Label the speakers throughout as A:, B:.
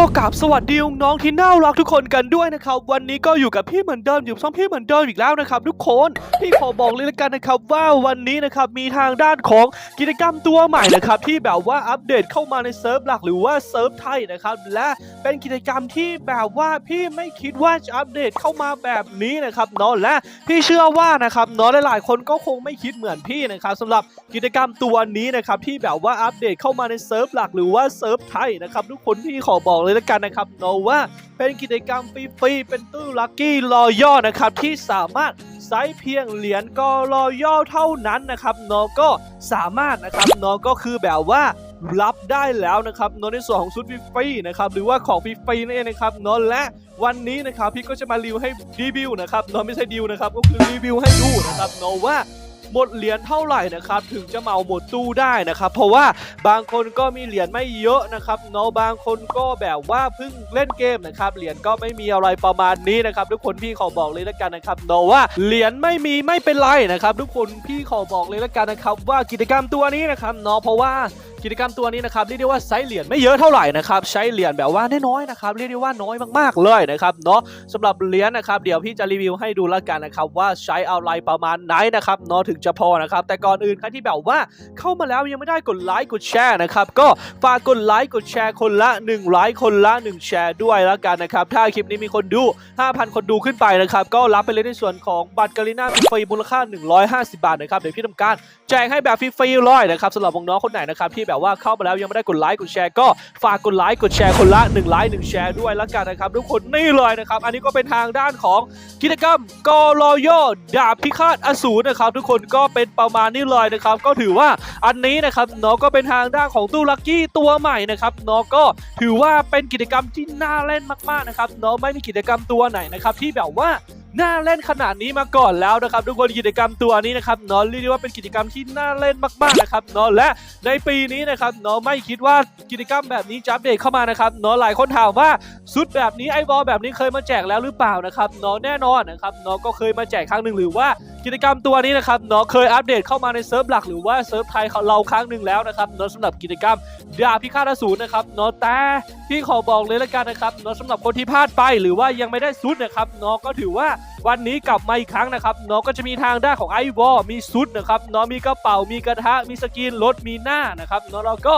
A: ก็กราบสวัสดีน้องที่น่ารักทุกคนกันด้วยนะครับ วันนี้ก็อยู่กับพี่เหมือนเดิมอยู่ช่องพี่เหมือนเดิมอีกแล้วนะครับ ทุกคนพี่ขอบอกเลยละกันนะครับว่าวันนี้นะครับมีทางด้านของกิจกรรมตัวใหม่นะครับที่แบบว่าอัปเดตเข้ามาในเซิร์ฟหลักหรือว่าเซิร์ฟไทยนะครับและเป็นกิจกรรมที่แบบว่าพี่ไม่คิดว่าจะอัปเดตเข้ามาแบบนี้นะครับเนาะและพี่เชื่อว่านะครับเนาะหลายๆคนก็คงไม่คิดเหมือนพี่นะครับสำหรับกิจกรรมตัวนี้นะครับที่แบบว่าอัปเดตเข้ามาในเซิร์ฟหลักหรือว่าเซิร์ฟไทยนะครับทุกคนพี่ขอบอกเลยละกันนะครับเนาะว่าเป็นกิจกรรมฟรีๆเป็นตู้ลัคกี้รอย่อนะครับที่สามารถไซส์เพียงเหรียญกอรอย่อเท่านั้นนะครับเนาะก็สามารถนะครับเนาะก็คือแบบว่ารับได้แล้วนะครับเนาะในส่วนของชุดฟรีๆนะครับหรือว่าของฟรีๆนั่นเองนะครับเนาะและวันนี้นะครับพี่ก็จะมารีวิวให้รีวิวนะครับเนาะไม่ใช่ดิวนะครับก็คือรีวิวให้ดูนะครับเนาะว่า หมดเหรียญเท่าไหร่นะครับถึงจะเหมาหมดตู้ได้นะครับ เพราะว่าบางคนก็มีเหรียญไม่เยอะนะครับเนาะบางคนก็แบบว่าเพิ่งเล่นเกมนะครับเหรียญก็ไม่มีอะไรประมาณนี้นะครับทุกคนพี่ขอบอกเลยละกันนะครับเนาะว่าเหรียญไม่มีไม่เป็นไรนะครับ ทุกคนพี่ขอบอกเลยละกันนะครับ ว่ากิจกรรมตัวนี้นะครับเนาะเพราะว่ากิจกรรมตัวนี้นะครับเรียกได้ว่าใช้เหรียญไม่เยอะเท่าไหร่นะครับใช้เหรียญแบบว่าน้อยๆนะครับเรียกได้ว่าน้อยมากๆเลยนะครับเนาะสำหรับเหรียญนะครับเดี๋ยวพี่จะรีวิวให้ดูแล้วกันนะครับว่าใช้อะไรประมาณไหนนะครับเนาะถึงจะพอนะครับ แต่ก่อนอื่นใครที่แบบว่าเข้ามาแล้วยังไม่ได้กดไลค์กดแชร์นะครับ ก็ฝากกดไลค์กดแชร์คนละ1ไลค์คนละ 1 แชร์ด้วยแล้วกันนะครับ ถ้าคลิปนี้มีคนดู 5,000 คนดูขึ้นไปนะครับ ก็รับไปเลยในส่วนของบัตรกาลิน่าฟรีมูลค่า 150 บาทนะครับ เดี๋ยวพี่ทำการแจกให้แบบฟรีๆเลยนะครับสำหรับน้องคนไหนนะครับที่แบบว่าเข้ามาแล้วยังไม่ได้กดไลค์กดแชร์ก็ฝากกดไลค์กดแชร์คนละ1ไลค์1แชร์ด้วยแล้วกันนะครับทุกคนนี่เลยนะครับอันนี้ก็เป็นทางด้านของกิจกรรมกอรอยดาบพิฆาตอสูรนะครับทุกคนก็เป็นประมาณนี้เลยนะครับ ก็ถือว่าอันนี้นะครับเนาะก็เป็นทางด้านของตู้ลักกี้ตัวใหม่นะครับเนาะก็ถือว่าเป็นกิจกรรมที่น่าเล่นมากๆนะครับเนาะไม่มีกิจกรรมตัวไหนนะครับที่แบบว่า น่าเล่นขนาดนี้มาก่อนแล้วนะครับทุกคนกิจกรรมตัวนี้นะครับเนาะเรียกได้ว่าเป็นกิจกรรมที่น่าเล่นมากๆนะครับเนาะและในปีนี้นะครับเนาะไม่คิดว่ากิจกรรมแบบนี้จะอัปเดตเข้ามานะครับเนาะหลายคนถามว่าชุดแบบนี้ไอบอลแบบนี้เคยมาแจกแล้วหรือเปล่านะครับเนาะแน่นอนนะครับเนาะก็เคยมาแจกครั้งหนึ่งหรือว่ากิจกรรมตัวนี้นะครับเนาะเคยอัปเดตเข้ามาในเซิร์ฟหลักหรือว่าเซิร์ฟไทยของเราครั้งหนึ่งแล้วนะครับเนาะสำหรับกิจกรรมดาพิฆาตอสูรนะครับเนาะแต่พี่ขอบอกเลยละกันนะครับเนาะสำหรับคนที่พลาดไปหรือว่ายังไม่ได้ชุดนะครับเนาะก็ถือว่า วันนี้กลับมาอีกครั้งนะครับน้องก็จะมีทางด้านของไอวอลมีซุดนะครับน้องมีกระเป๋ามีกระทะมีสกินรถมีหน้านะครับน้องเราก็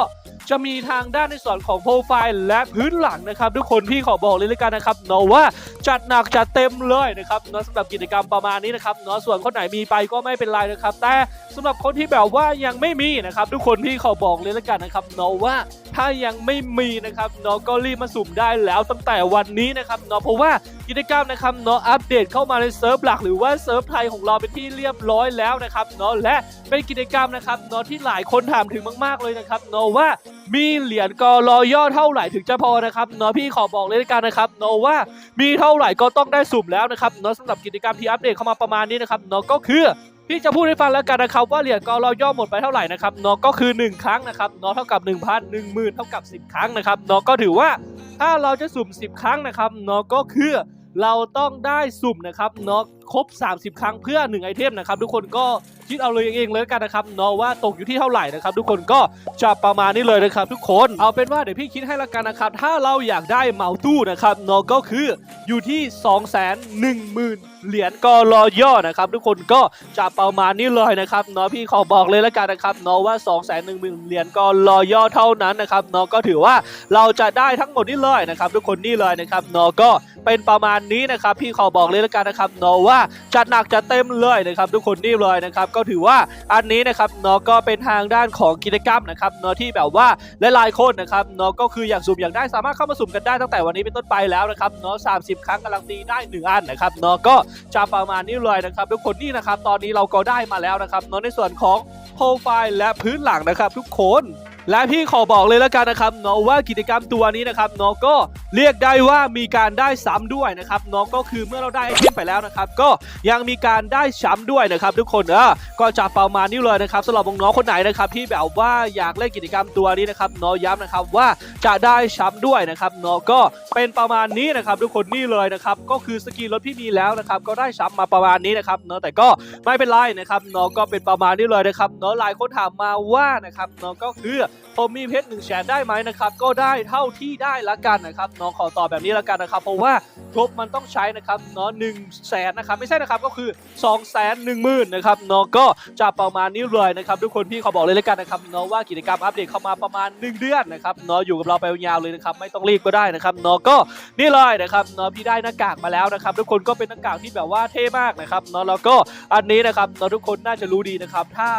A: จะมีทางด้านในส่วนของโปรไฟล์และพื้นหลังนะครับทุกคนพี่ขอบอกเลยลยกันนะครับเนาะว่าจัดหนักจัดเต็มเลยนะครับเนาะสำหรับกิจกรรมประมาณนี้นะครับเนาะส่วนคนไหนมีไปก็ไม่เป็นไรนะครับ แต่สำหรับคนที่แบบว่ายังไม่มีนะครับ ทุกคนพี่ขอบอกเลยล้วกันนะครับเนาะว่าถ้ายังไม่มีนะครับเนาะก็รีบมาสุ่มได้แล้วตั้งแต่วันนี้นะครับเนาะเพราะว่ากิจกรรมนะครับเนาะอัปเดตเข้ามาในเซิร์ฟหลักหรือว่าเซิร์ฟไทยของเราเป็นที่เรียบร้อยแล้วนะครับเนาะและเป็นกิจกรรมนะครับเนาะที่หลายคนถามถึงมาก ๆเลยนะครับเนาะว่า มีเหรียญกอรอย่อเท่าไหร่ถึงจะพอนะครับเนาะพี่ขอบอกเลยกันนะครับเนาะว่ามีเท่าไหร่ก็ต้องได้สุ่มแล้วนะครับเนาะสำหรับกิจกรรมที่อัปเดตเข้ามาประมาณนี้นะครับเนาะก็คือพี่จะพูดให้ฟังแล้วกันนะครับว่าเหรียญกอรอย่อหมดไปเท่าไหร่นะครับเนาะก็คือ 1 ครั้งนะครับเนาะเท่ากับ 1,000 1 0,000 เท่ากับ 10 ครั้งนะครับเนาะก็ถือว่าถ้าเราจะสุ่ม 10 ครั้งนะครับเนาะก็คือเราต้องได้สุ่มนะครับเนาะ ครบ 30 ครั้งเพื่อ 1 ไอเทมนะครับทุกคนก็คิดเอาเลยเองเลยกันนะครับเนาะว่าตกอยู่ที่เท่าไหร่นะครับทุกคนก็จะประมาณนี้เลยนะครับทุกคนเอาเป็นว่าเดี๋ยวพี่คิดให้ละกันนะครับถ้าเราอยากได้เหมาตู้นะครับเนาะก็คืออยู่ที่ 2 1 0 0 0 0เหรียญกอรอย่อนะครับทุกคนก็จะประมาณนี้เลยนะครับเนาะพี่ขอบอกเลยละกันนะครับเนาะว่า 2 1 0 0 0 0เหรียญกอรอย่อเท่านั้นนะครับเนาะก็ถือว่าเราจะได้ทั้งหมดนี้เลยนะครับทุกคนนี่เลยนะครับเนาะก็เป็นประมาณนี้นะครับพี่ขอบอกเลยละกันนะครับเนาะว่าจัดหนักจัดเต็มเลยนะครับทุกคนนี่เลยนะครับก็ถือว่าอันนี้นะครับเนาะก็เป็นทางด้านของกิจกรรมนะครับเนาะที่แบบว่าหลายๆคนนะครับเนาะก็คืออยากสุ่มอยากได้สามารถเข้ามาสุ่มกันได้ตั้งแต่วันนี้เป็นต้นไปแล้วนะครับเนาะ30ครั้งกำลังตีได้หนึ่งอันนะครับเนาะก็จะประมาณนี้เลยนะครับทุกคนนี่นะครับตอนนี้เราก็ได้มาแล้วนะครับเนาะในส่วนของโปรไฟล์และพื้นหลังนะครับทุกคน และพี่ขอบอกเลยแล้วกันนะครับเนาะว่ากิจกรรมตัวนี้นะครับเนาะก็เรียกได้ว่ามีการได้ซ้ำด้วยนะครับเนาะก็คือเมื่อเราได้ไอเทมไปแล้วนะครับ ก็ยังมีการได้ซ้ำด้วยนะครับ ทุกคนเออก็จะประมาณนี้เลยนะครับสำหรับน้องคนไหนนะครับที่แบบว่าอยากเล่นกิจกรรมตัวนี้นะครับเนาะย้ำนะครับว่าจะได้ซ้ำด้วยนะครับเนาะก็เป็นประมาณนี้นะครับ ทุกคนนี่เลยนะครับก็คือสกีรถพี่มีแล้วนะครับก็ได้ซ้ำมาประมาณนี้นะครับเนาะแต่ก็ไม่เป็นไรนะครับเนาะก็เป็นประมาณนี้เลยนะครับเนาะหลายคนถามมาว่านะครับเนาะก็คือผมมีเพชรหนึ่งแสนได้ไหมนะครับก็ได้เท่าที่ได้ละกันนะครับน้องขอตอบแบบนี้ละกันนะครับ เพราะว่างบมันต้องใช้นะครับเนาะหนึ่งแสนนะครับไม่ใช่นะครับก็คือ2องแสนหนึ่งหมื่นนะครับเนาะก็จะประมาณนี้เลยนะครับทุกคนพี่ขอบอกเลยละกันนะครับเนาะว่ากิจกรรมอัปเดตเข้ามาประมาณ 1 เดือนนะครับเนาะอยู่กับเราไปยาวเลยนะครับไม่ต้องรีบก็ได้นะครับเนาะก็นี่เลยนะครับเนาะพี่ได้หน้ากากมาแล้วนะครับทุกคนก็เป็นหน้ากากที่แบบว่าเท่มากนะครับเนาะแล้วก็อันนี้นะครับเนาะทุกคนน่าจะรู้ดีนะครับถ้า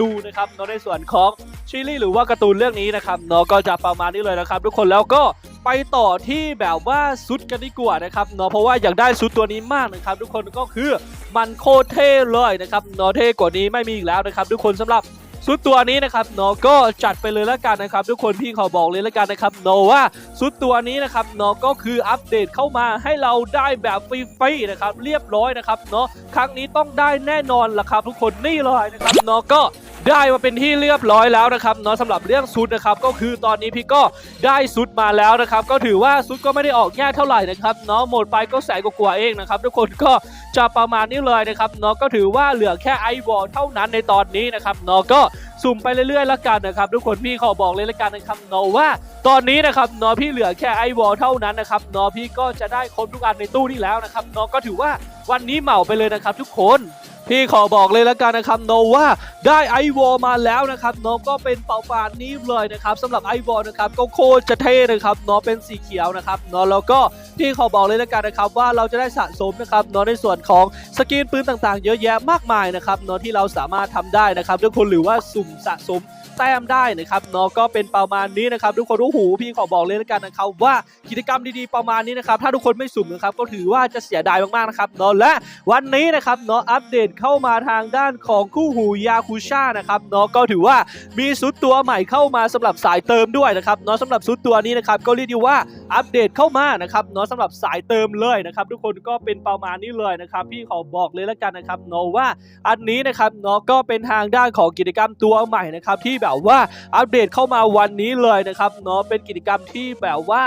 A: ดูนะครับเนาะในส่วนของซีรีส์หรือว่าการ์ตูนเรื่องนี้นะครับเนาะก็จะประมาณนี้เลยนะครับ ทุกคนแล้วก็ไปต่อที่แบบว่าซุดกันดีกว่านะครับเนาะเพราะว่าอยากได้ซุดตัวนี้มากนะครับ ทุกคนก็คือมันโคตรเท่เลยนะครับเนาะเท่กว่านี้ไม่มีอีกแล้วนะครับ ทุกคนสำหรับซุดตัวนี้นะครับเนาะก็จัดไปเลยแล้วกันนะครับ ทุกคนพี่ขอบอกเลยแล้วกันนะครับเนาะว่าซุดตัวนี้นะครับเนาะก็คืออัปเดตเข้ามาให้เราได้แบบฟรีๆนะครับ เรียบร้อยนะครับเนาะครั้งนี้ต้องได้แน่นอนละครับ ทุกคนนี่เลยนะครับเนาะก็ ได้มาเป็นที่เรียบร้อยแล้วนะครับเนาะสำหรับเรื่องซุดนะครับก็คือตอนนี้พี่ก็ได้ซุดมาแล้วนะครับก็ถือว่าซุดก็ไม่ได้ออกยากเท่าไหร่นะครับเนาะหมดไปก็แสนกว่าเองนะครับทุกคนก็จะประมาณนี้เลยนะครับเนาะก็ถือว่าเหลือแค่ไอวอลเท่านั้นในตอนนี้นะครับเนาะก็สุ่มไปเรื่อยๆแล้วกันนะครับทุกคนพี่ขอบอกเลยแล้วกันนะครับเนาะว่าตอนนี้นะครับเนาะพี่เหลือแค่ไอวอลเท่านั้นนะครับเนาะพี่ก็จะได้ครบทุกอันในตู้นี้แล้วนะครับเนาะก็ถือว่าวันนี้เหมาไปเลยนะครับทุกคน พี่ขอบอกเลยแล้วกันนะครับโนว่าได้ไอวอลมาแล้วนะครับน้องก็เป็นเป่าปานนี้เลยนะครับสำหรับไอวอลนะครับก็โคตรจะเท่นะครับน้องเป็นสีเขียวนะครับน้องแล้วก็พี่ขอบอกเลยแล้วกันนะครับว่าเราจะได้สะสมนะครับน้องในส่วนของสกินปืนต่างๆ เยอะแยะมากมายนะครับน้องที่เราสามารถทำได้นะครับทุกคนหรือว่าสุ่มสะสมแต้มได้นะครับเน้องก็เป็นประมาณนี้นะครับทุกคนโอ้โหพี่ขอบอกเลยแล้วกันนะครับว่ากิจกรรมดีๆประมาณนี้นะครับถ้าทุกคนไม่สุ่มนะครับก็ถือว่าจะเสียดายมากๆนะครับเน้องและวันนี้นะครับเนาะอัปเดตเข้ามาทางด้านของคู่หูยาคุช่านะครับเนาะก็ถือว่ามีซุดตัวใหม่เข้ามาสำหรับสายเติมด้วยนะครับเนาะสำหรับซุดตัวนี้นะครับก็เรียกว่าอัปเดตเข้ามานะครับเนาะสำหรับสายเติมเลยนะครับทุกคนก็เป็นประมาณนี้เลยนะครับพี่ขอบอกเลยแล้วกันนะครับเนาะว่าอันนี้นะครับเนาะก็เป็นทางด้านของกิจกรรมตัวใหม่นะครับที่แบบว่าอัปเดตเข้ามาวันนี้เลยนะครับเนาะเป็นกิจกรรมที่แบบว่า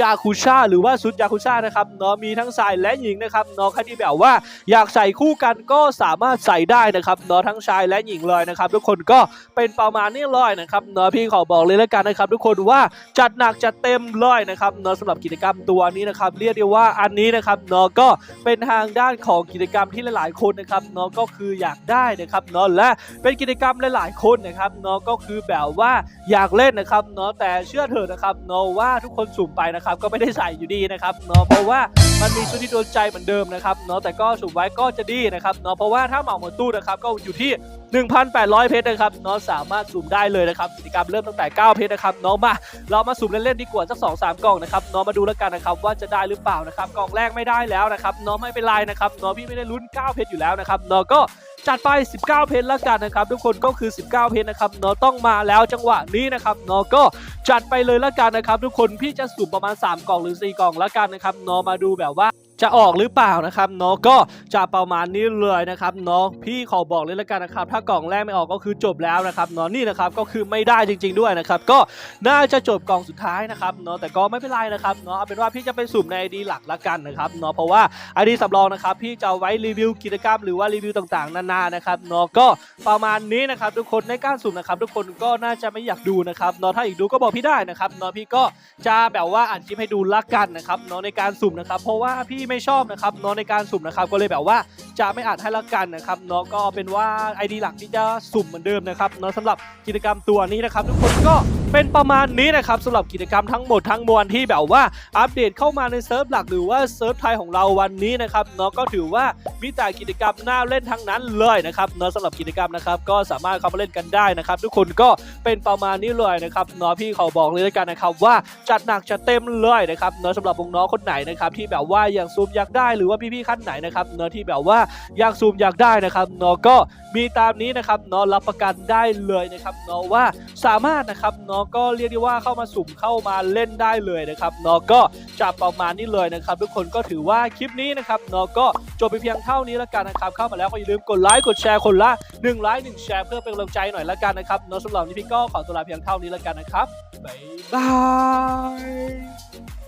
A: ยาคุช่าหรือว่าซุดยาคุช่านะครับเนาะมีทั้งชายและหญิงนะครับเนาะใครที่แบบว่าอยากใส่คู่กันก็สามารถใส่ได้นะครับเนาะทั้งชายและหญิงเลยนะครับ ทุกคนก็เป็นประมาณนี้เลยนะครับเนาะพี่ขอบอกเลยแล้วกันนะครับ ทุกคนว่าจัดหนักจัดเต็มเลยนะครับเนาะสำหรับกิจกรรมตัวนี้นะครับ เรียกได้ว่าอันนี้นะครับเนาะก็เป็นทางด้านของกิจกรรมที่หลาย ๆ คนนะครับเนาะก็คืออยากได้นะครับเนาะและเป็นกิจกรรมหลาย ๆ คนนะครับเนาะก็คือแบบว่าอยากเล่นนะครับเนาะแต่เชื่อเถอะนะครับเนาะว่าทุกคนสุ่มไปนะครับก็ไม่ได้ใส่อยู่ดีนะครับเนาะเพราะว่ามันมีชุดที่โดนใจเหมือนเดิมนะครับเนาะแต่ก็สุ่มไว้ก็จะดีนะครับเนาะเพราะว่าถ้าเหมาหมดตู้นะครับก็อยู่ที่ 1,800 เพชรนะครับเนาะสามารถสุ่มได้เลยนะครับกิจกรรมเริ่มตั้งแต่ 9 เพชรนะครับเนาะมาเรามาสุ่มเล่นๆดีกว่าสัก2 3 กล่องนะครับเนาะมาดูแล้วกันนะครับว่าจะได้หรือเปล่านะครับกล่องแรกไม่ได้แล้วนะครับเนาะไม่เป็นไรนะครับเนาะพี่ไม่ได้ลุ้น 9 เพชรอยู่แล้วนะครับเนาะก็จัดไป 19 เพชรแล้วกันนะครับ ทุกคนก็คือ 19 เพชรนะครับเนาะต้องมาแล้วจังหวะนี้นะครับเนาะก็จัดไปเลยแล้วกันนะครับ ทุกคนพี่จะสุ่มประมาณ 3 กล่องหรือ 4 กล่องแล้วกันนะครับเนาะมาดูแบบว่า จะออกหรือเปล่านะครับเนาะก็จะประมาณนี้เลยนะครับเนาะพี่ขอบอกเลยล้วกันนะครับ ถ้ากล่องแรกไม่ออกก็คือจบแล้วนะครับเนาะนี่นะครับก็คือไม่ได้จริง ๆด้วยนะครับก็น่าจะจบกล่องสุดท้ายนะครับเนาะแต่ก็ไม่เป็นไรนะครับเนาะเอาเป็นว่าพี่จะไปสุ่มในไอดีหลักละกันนะครับเนาะเพราะว่าไอดีสำรองนะครับพี่จะไว้รีวิวกิจกรรมหรือว่ารีวิวต่างๆนานานะครับเนาะก็ประมาณนี้นะครับทุกคนในการสุ่มนะครับทุกคนก็น่าจะไม่อยากดูนะครับเนาะถ้าอยากดูก็บอกพี่ได้นะครับเนาะพี่ก็จะแบบว่าอัดคลิปให้ดูละกันนะครับเนาะในการสุ่มนะครับเพราะว่าพี่ไม่ชอบนะครับเนาะในการสุ่มนะครับก็เลยแบบว่าจะไม่อาจให้ละกันนะครับเนาะก็เอาเป็นว่าไอดีหลักที่จะสุ่มเหมือนเดิมนะครับเนาะสำหรับกิจกรรมตัวนี้นะครับทุกคนก็ เป็นประมาณนี้นะครับสำหรับกิจกรรมทั้งหมดทั้งมวลที่แบบว่าอัปเดตเข้ามาในเซิร์ฟหลักหรือว่าเซิร์ฟไทยของเราวันนี้นะครับเนาะก็ถือว่ามีแต่กิจกรรมน่าเล่นทั้งนั้นเลยนะครับเนาะสำหรับกิจกรรมนะครับก็สามารถเข้ามาเล่นกันได้นะครับ ทุกคนก็เป็นประมาณนี้เลยนะครับเนาะพี่เขอบอกเลยแล้วกันนะครับว่าจัดหนักจัดเต็มเลยนะครับเนาะสำหรับวงน้องคนไหนนะครับที่แบบว่าอยากซูมอยากได้หรือว่าพี่ๆขั้นไหนนะครับเนาะที่แบบว่าอยากซูมอยากได้นะครับเนาะก็มีตามนี้นะครับเนาะรับประกันได้เลยนะครับเนาะว่าสามารถนะครับเนาะก็เรียกได้ว่าเข้ามาสุ่มเข้ามาเล่นได้เลยนะครับเนาะก็จะประมาณนี้เลยนะครับ ทุกคนก็ถือว่าคลิปนี้นะครับเนาะก็จบไปเพียงเท่านี้แล้วกันนะครับ เข้ามาแล้วก็อย่าลืมกดไลค์กดแชร์คนละ1ไลค์1แชร์เพื่อเป็นกำลังใจหน่อยแล้วกันนะครับเนาะสำหรับวันนี้พี่ก็ขอตัวลาเพียงเท่านี้แล้วกันนะครับบ๊ายบาย